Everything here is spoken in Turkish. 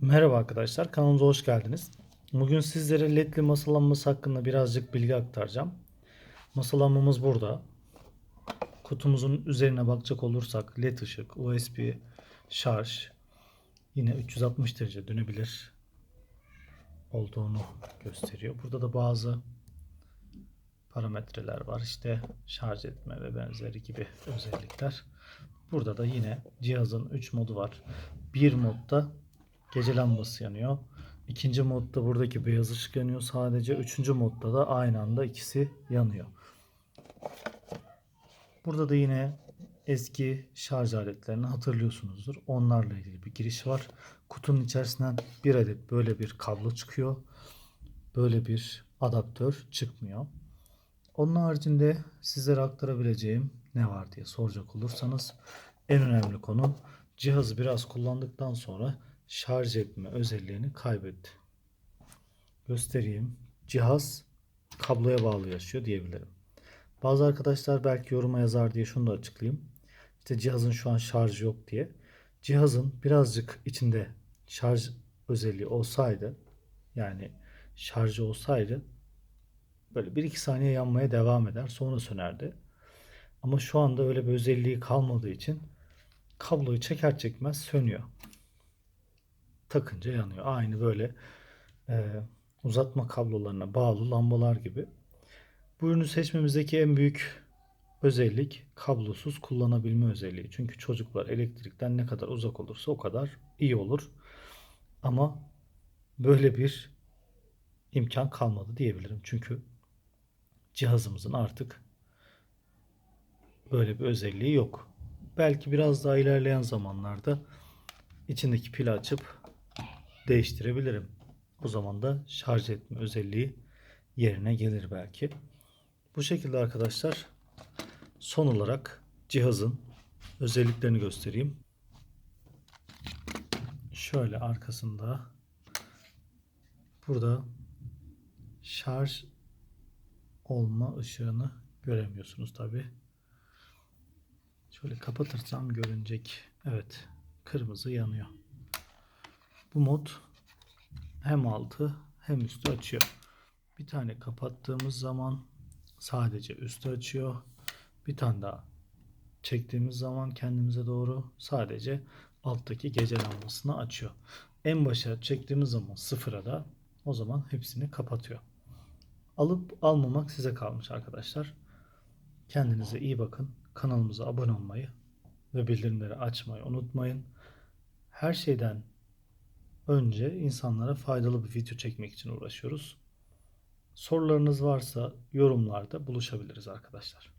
Merhaba arkadaşlar, kanalımıza hoş geldiniz. Bugün sizlere ledli masa lambası hakkında birazcık bilgi aktaracağım. Masa lambamız burada. Kutumuzun üzerine bakacak olursak led ışık, USB, şarj, yine 360 derece dönebilir olduğunu gösteriyor. Burada da bazı parametreler var. İşte şarj etme ve benzeri gibi özellikler. Burada da yine cihazın 3 modu var. Bir modda gece lambası yanıyor. İkinci modda buradaki beyaz ışık yanıyor sadece. Üçüncü modda da aynı anda ikisi yanıyor. Burada da yine eski şarj aletlerini hatırlıyorsunuzdur. Onlarla ilgili bir giriş var. Kutunun içerisinden bir adet böyle bir kablo çıkıyor. Böyle bir adaptör çıkmıyor. Onun haricinde sizlere aktarabileceğim ne var diye soracak olursanız en önemli konu cihazı biraz kullandıktan sonra şarj etme özelliğini kaybetti. Göstereyim. Cihaz kabloya bağlı yaşıyor diyebilirim. Bazı arkadaşlar belki yoruma yazar diye şunu da açıklayayım. İşte cihazın şu an şarjı yok diye. Cihazın birazcık içinde şarj özelliği olsaydı yani şarjı olsaydı böyle 1-2 saniye yanmaya devam eder sonra sönerdi. Ama şu anda öyle bir özelliği kalmadığı için kabloyu çeker çekmez sönüyor. Takınca yanıyor. Aynı böyle e, uzatma kablolarına bağlı lambalar gibi. Bu ürünü seçmemizdeki en büyük özellik kablosuz kullanabilme özelliği. Çünkü çocuklar elektrikten ne kadar uzak olursa o kadar iyi olur. Ama böyle bir imkan kalmadı diyebilirim. Çünkü cihazımızın artık böyle bir özelliği yok. Belki biraz daha ilerleyen zamanlarda içindeki pili açıp değiştirebilirim. O zaman da şarj etme özelliği yerine gelir belki. Bu şekilde arkadaşlar son olarak cihazın özelliklerini göstereyim. Şöyle arkasında burada şarj olma ışığını göremiyorsunuz tabi. Şöyle kapatırsam görünecek. Evet kırmızı yanıyor. Bu mod hem altı hem üstü açıyor. Bir tane kapattığımız zaman sadece üstü açıyor. Bir tane daha çektiğimiz zaman kendimize doğru sadece alttaki gece lambasını açıyor. En başa çektiğimiz zaman sıfıra da o zaman hepsini kapatıyor. Alıp almamak size kalmış arkadaşlar. Kendinize iyi bakın. Kanalımıza abone olmayı ve bildirimleri açmayı unutmayın. Her şeyden önce insanlara faydalı bir video çekmek için uğraşıyoruz. Sorularınız varsa yorumlarda buluşabiliriz arkadaşlar.